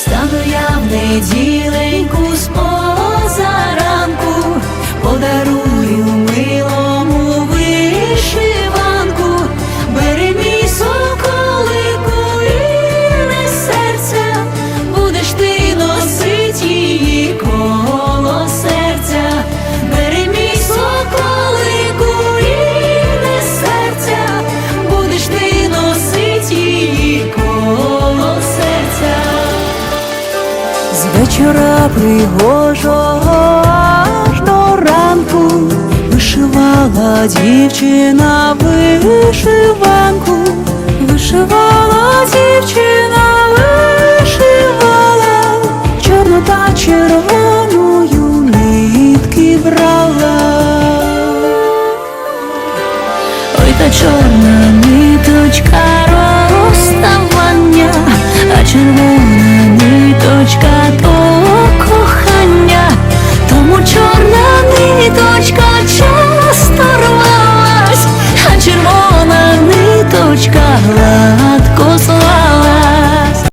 Стану я в неділеньку З вечора пригожого аж до ранку вишивала дівчина вишиванку, вишивала дівчина, вишивала, чорну та червоною нитки брала. Ой, та чорна